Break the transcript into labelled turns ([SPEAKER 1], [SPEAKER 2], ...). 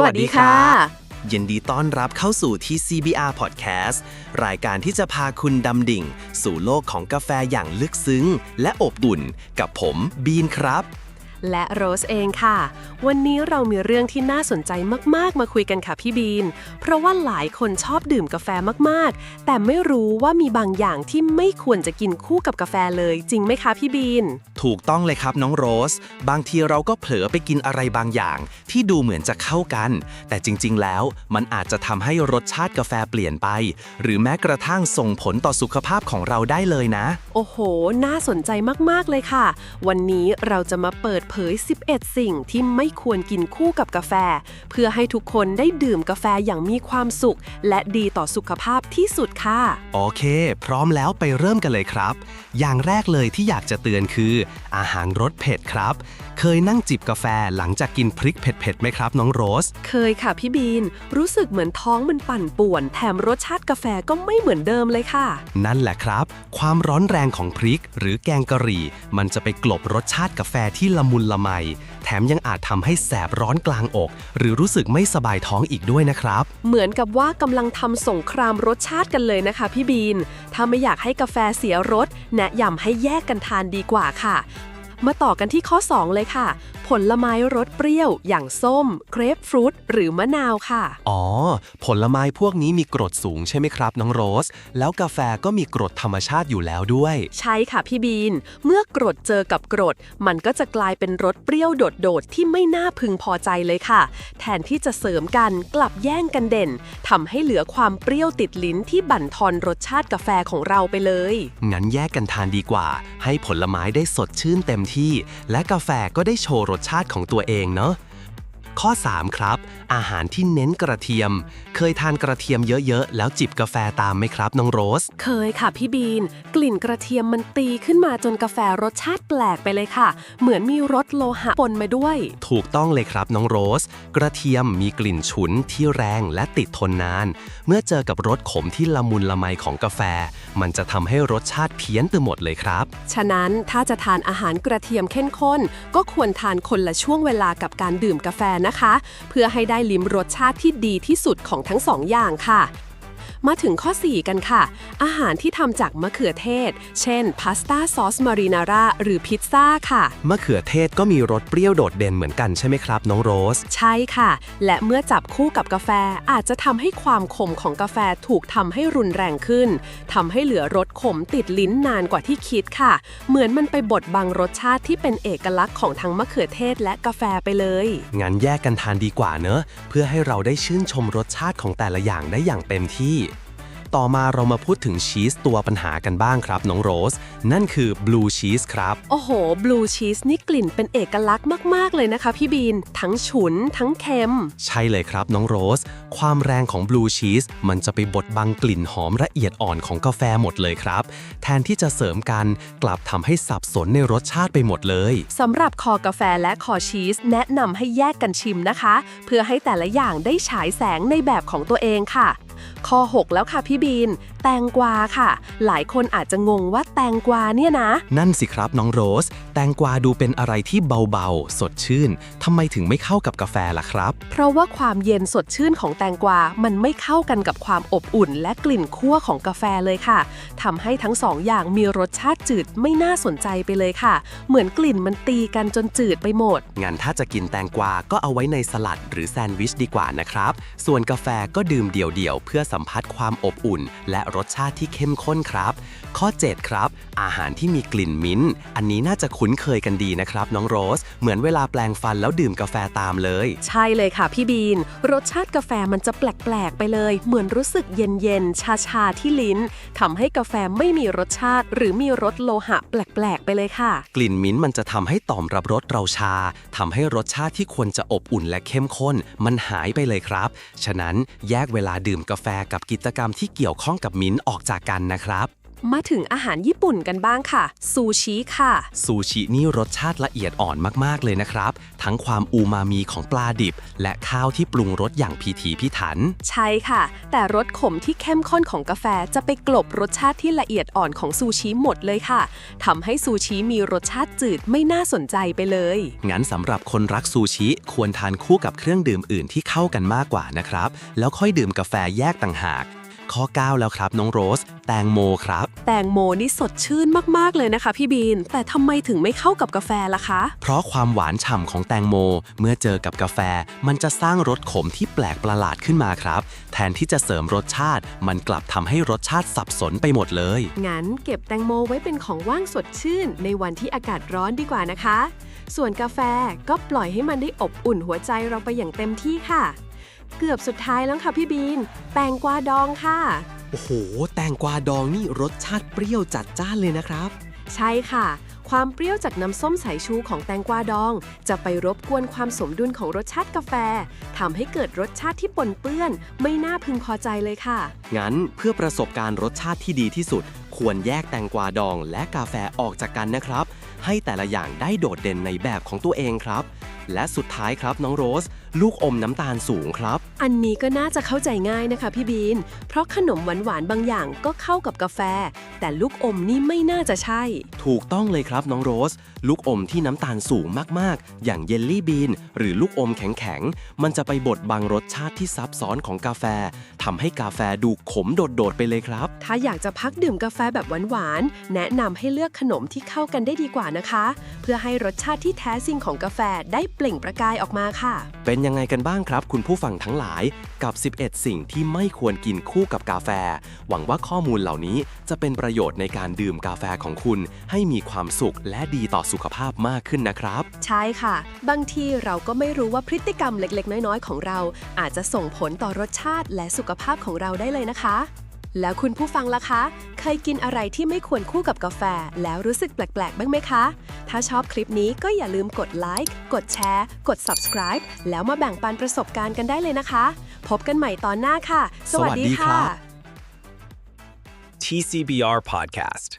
[SPEAKER 1] สวัสดีค่ะ
[SPEAKER 2] ยินดีต้อนรับเข้าสู่ที่ CBR Podcast รายการที่จะพาคุณดำดิ่ง สู่โลกของกาแฟอย่างลึกซึ้ง และอบอุ่น กับผมบีนครับ
[SPEAKER 1] และโรสเองค่ะ วันนี้เรามีเรื่องที่น่าสนใจมากๆ มาคุยกันค่ะพี่บีน เพราะว่าหลายคนชอบดื่มกาแฟมากๆ แต่ไม่รู้ว่ามีบางอย่างที่ไม่ควรจะกินคู่กับกาแฟเลยจริงไหมคะพี่บีน
[SPEAKER 2] ถูกต้องเลยครับน้องโรส บางทีเราก็เผลอไปกินอะไรบางอย่าง ที่ดูเหมือนจะเข้ากัน แต่จริงๆ แล้วมันอาจจะทำให้รสชาติกาแฟเปลี่ยนไป หรือแม้กระทั่งส่งผลต่อสุขภาพของเราได้เลยนะ
[SPEAKER 1] โอ้โห น่าสนใจมากๆเลยค่ะ วันนี้เราจะมาเปิดเผย 11 สิ่งที่ไม่ควรกินคู่กับกาแฟ เพื่อให้ทุกคนได้ดื่มกาแฟอย่างมีความสุข และดีต่อสุขภาพที่สุดค่ะ
[SPEAKER 2] โอเค พร้อมแล้วไปเริ่มกันเลยครับ อย่างแรกเลยที่อยากจะเตือนคือ อาหารรสเผ็ดครับ เคยนั่งจิบกาแฟหลังจากกินพริกเผ็ดๆไหมครับ น้องโรส
[SPEAKER 1] เคยค่ะพี่บีน รู้สึกเหมือนท้องมันปั่นป่วน แถมรสชาติกาแฟก็ไม่เหมือนเดิมเลยค่ะ
[SPEAKER 2] นั่นแหละครับ ความร้อนแรงของพริก หรือแกงกะหรี่ มันจะไปกลบรสชาติกาแฟที่ละมุนละไม แถมยังอาจทำให้แสบร้อนกลางอก หรือรู้สึกไม่สบายท้องอีกด้วยนะครับ
[SPEAKER 1] เหมือนกับว่ากำลังทำสงครามรสชาติกันเลยนะคะ พี่บีน ถ้าไม่อยากให้กาแฟเสียรสแนะยำให้แยกกันทานดีกว่าค่ะ มาต่อกันที่ข้อ 2 เลยค่ะ ผลไม้รสเปรี้ยว อย่างส้มเกรปฟรุตหรือมะนาวค่ะ
[SPEAKER 2] อ๋อ ผลไม้พวกนี้มีกรดสูงใช่ไหมครับ น้องโรส แล้วกาแฟก็มีกรดธรรมชาติอยู่แล้วด้วย
[SPEAKER 1] ใช่ค่ะพี่บีน เมื่อกรดเจอกับกรด มันก็จะกลายเป็นรสเปรี้ยวโดดๆที่ไม่น่าพึงพอใจเลยค่ะ แทนที่จะเสริมกันกลับแย่งกันเด่นทำให้เหลือความเปรี้ยวติดลิ้นที่บั่นทอนรสชาติกาแฟของเราไปเลย
[SPEAKER 2] งั้นแยกกันทานดีกว่า ให้ผลไม้ได้สดชื่นเต็มที่ และกาแฟก็ได้โชว์รสชาติของตัวเองเนาะ ข้อ 3 ครับ อาหารที่เน้นกระเทียม เคยทานกระเทียมเยอะๆ แล้วจิบกาแฟตามไหมครับน้องโรส
[SPEAKER 1] เคยค่ะพี่บีน กลิ่นกระเทียมมันตีขึ้นมาจนกาแฟรสชาติแปลกไปเลยค่ะ เหมือนมีรสโลหะปนมาด้วย
[SPEAKER 2] ถูกต้องเลยครับน้องโรส กระเทียมมีกลิ่นฉุนที่แรงและติดทนนาน เมื่อเจอกับรสขมที่ละมุนละไมของกาแฟ มันจะทำให้รสชาติเพี้ยนไปหมดเลยครับ
[SPEAKER 1] ฉะนั้นถ้าจะทานอาหารกระเทียมเข้มข้น ก็ควรทานคนละช่วงเวลากับการดื่มกาแฟนะคะ เพื่อให้ได้ลิ้มรสชาติที่ดีที่สุดของทั้งสองอย่างค่ะ มาถึงข้อ 4 กันค่ะ อาหารที่ทำจากมะเขือเทศ เช่น พาสต้าซอสมารีนาร่าหรือพิซซ่าค่ะ
[SPEAKER 2] มะเขือเทศก็มีรสเปรี้ยวโดดเด่นเหมือนกันใช่ไหมครับ น้องโรส
[SPEAKER 1] ใช่ค่ะ และเมื่อจับคู่กับกาแฟอาจจะทำให้ความขมของกาแฟถูกทำให้รุนแรงขึ้นทำให้เหลือรสขมติดลิ้นนานกว่าที่คิดค่ะ เหมือนมันไปบดบังรสชาติที่เป็นเอกลักษณ์ของทั้งมะเขือเทศและกาแฟไปเลย
[SPEAKER 2] งั้นแยกกันทานดีกว่าเนอะเพื่อให้เราได้ชื่นชมรสชาติของแต่ละอย่างได้อย่างเต็มที่ ต่อมาเรามาพูดถึงชีสตัวปัญหากันบ้างครับ น้องโรส นั่นคือบลูชีสครับ
[SPEAKER 1] โอ้โหบลูชีสนี่กลิ่นเป็นเอกลักษณ์มาก ๆ เลยนะคะพี่บีน ทั้งฉุน ทั้งเค็ม
[SPEAKER 2] ใช่เลยครับ น้องโรส ความแรงของบลูชีสมันจะไปบดบังกลิ่นหอมละเอียดอ่อนของกาแฟหมดเลยครับ แทนที่จะเสริมกันกลับทำให้สับสนในรสชาติไปหมดเลย
[SPEAKER 1] สำหรับคอกาแฟและคอชีส แนะนำให้แยกกันชิมนะคะ เพื่อให้แต่ละอย่างได้ฉายแสงในแบบของตัวเองค่ะ ข้อ 6 แล้วค่ะพี่บีน แตงกวาค่ะ หลายคนอาจจะงงว่าแตงกวาเนี่ยนะ
[SPEAKER 2] นั่นสิครับน้องโรส แตงกวาดูเป็นอะไรที่เบาๆ สดชื่นทำไมถึงไม่เข้ากับกาแฟล่ะครับ
[SPEAKER 1] เพราะว่าความเย็นสดชื่นของแตงกวา มันไม่เข้ากันกับความอบอุ่น และกลิ่นคั่วของกาแฟเลยค่ะทำให้ทั้งสองอย่างมีรสชาติจืดไม่น่าสนใจไปเลยค่ะ เหมือนกลิ่นมันตีกันจนจืดไปหมด
[SPEAKER 2] งั้นถ้าจะกินแตงกวาก็เอาไว้ในสลัดหรือแซนด์วิชดีกว่านะครับ ส่วนกาแฟก็ดื่มเดี่ยวๆเพื่อสัมผัสความอบอุ่น และรสชาติที่เข้มข้นครับ ข้อ 7 ครับ อาหารที่มีกลิ่นมิ้นท์อันนี้น่าจะคุ้นเคยกันดีนะครับ น้องโรส เหมือนเวลาแปลงฟันแล้วดื่มกาแฟตามเลย
[SPEAKER 1] ใช่เลยค่ะพี่บีน รสชาติกาแฟมันจะแปลกๆไปเลย เหมือนรู้สึกเย็นๆชาๆที่ลิ้นทำให้กาแฟไม่มีรสชาติ หรือมีรสโลหะแปลกๆ ไปเลยค่ะ
[SPEAKER 2] กลิ่นมิ้นท์มันจะทำให้ต่อมรับรสเราชาทำให้รสชาติที่ควรจะอบอุ่นและเข้มข้น มันหายไปเลยครับ ฉะนั้นแยกเวลาดื่มกาแฟกับกิจกรรมที่เกี่ยวข้องกับมิ้นออกจากกันนะครับ
[SPEAKER 1] มาถึงอาหารญี่ปุ่นกันบ้างค่ะ ซูชิค่ะ
[SPEAKER 2] ซูชินี่รสชาติละเอียดอ่อนมาก ๆ เลยนะครับ ทั้งความอูมามีของปลาดิบ และข้าวที่ปรุงรสอย่างพิถีพิถัน
[SPEAKER 1] ใช่ค่ะ แต่รสขมที่เข้มข้นของกาแฟจะไปกลบรสชาติที่ละเอียดอ่อนของซูชิหมดเลยค่ะทำให้ซูชิมีรสชาติจืดไม่น่าสนใจไปเลย
[SPEAKER 2] งั้นสำหรับคนรักซูชิควรทานคู่กับเครื่องดื่มอื่นที่เข้ากันมากกว่านะครับ แล้วค่อยดื่มกาแฟแยกต่างหาก ข้อ 9 แล้วครับน้องโรส แตงโมครับ
[SPEAKER 1] แตงโมนี่สดชื่นมากๆเลยนะคะพี่บีน แต่ทำไมถึงไม่เข้ากับกาแฟล่ะคะ
[SPEAKER 2] เพราะความหวานฉ่ำของแตงโม เมื่อเจอกับกาแฟ มันจะสร้างรสขมที่แปลกประหลาดขึ้นมาครับ แทนที่จะเสริมรสชาติ มันกลับทำให้รสชาติสับสนไปหมดเลย
[SPEAKER 1] งั้นเก็บแตงโมไว้เป็นของว่างสดชื่น ในวันที่อากาศร้อนดีกว่านะคะ ส่วนกาแฟก็ปล่อยให้มันได้อบอุ่นหัวใจเราไปอย่างเต็มที่ค่ะ เกือบสุดท้ายแล้วค่ะพี่บีน แตงกวาดองค่ะ
[SPEAKER 2] โอ้โห แตงกวาดองนี่รสชาติเปรี้ยวจัดจ้านเลยนะครับ
[SPEAKER 1] ใช่ค่ะ ความเปรี้ยวจากน้ำส้มสายชูของแตงกวาดอง จะไปรบกวนความสมดุลของรสชาติกาแฟทำให้เกิดรสชาติที่ปนเปื้อน ไม่น่าพึงพอใจเลยค่ะ
[SPEAKER 2] งั้นเพื่อประสบการณ์รสชาติที่ดีที่สุด ควรแยกแตงกวาดองและกาแฟออกจากกันนะครับ ให้แต่ละอย่างได้โดดเด่นในแบบของตัวเองครับ และสุดท้ายครับน้องโรสลูกอมน้ำตาลสูงครับ
[SPEAKER 1] อันนี้ก็น่าจะเข้าใจง่ายนะคะพี่บีน เพราะขนมหวานๆบางอย่างก็เข้ากับกาแฟ แต่ลูกอมนี่ไม่น่าจะใช่
[SPEAKER 2] ถูกต้องเลยครับน้องโรส ลูกอมที่น้ำตาลสูงมากๆ อย่างเยลลี่บีน หรือลูกอมแข็งๆ มันจะไปบดบังรสชาติที่ซับซ้อนของกาแฟทำให้กาแฟดูขมโดดๆไปเลยครับ
[SPEAKER 1] ถ้าอยากจะพักดื่มกาแฟแบบหวานๆ แนะนำให้เลือกขนมที่เข้ากันได้ดีกว่านะคะ เพื่อให้รสชาติที่แท้จริงของกาแฟได้เปล่งประกายออกมาค่ะ
[SPEAKER 2] เป็นยังไงกันบ้างครับ คุณผู้ฟังทั้งหลายกับ 11 สิ่งที่ไม่ควรกินคู่กับกาแฟ หวังว่าข้อมูลเหล่านี้จะเป็นประโยชน์ในการดื่มกาแฟของคุณ ให้มีความสุขและดีต่อสุขภาพมากขึ้นนะครับ
[SPEAKER 1] ใช่ค่ะ บางทีเราก็ไม่รู้ว่าพฤติกรรมเล็กๆ น้อยๆ ของเรา อาจจะส่งผลต่อรสชาติและสุขภาพของเราได้เลยนะคะ แล้วคุณผู้ฟังล่ะคะ เคยกินอะไรที่ไม่ควรคู่กับกาแฟ แล้วรู้สึกแปลก ๆ บ้างไหมคะ ถ้าชอบคลิปนี้ก็อย่าลืมกดไลค์ กดแชร์ กด subscribe แล้วมาแบ่งปันประสบการณ์กันได้เลยนะคะ พบกันใหม่ตอนหน้าค่ะ สวัสดี
[SPEAKER 2] สวัสดีค่ะ
[SPEAKER 3] TCBR Podcast.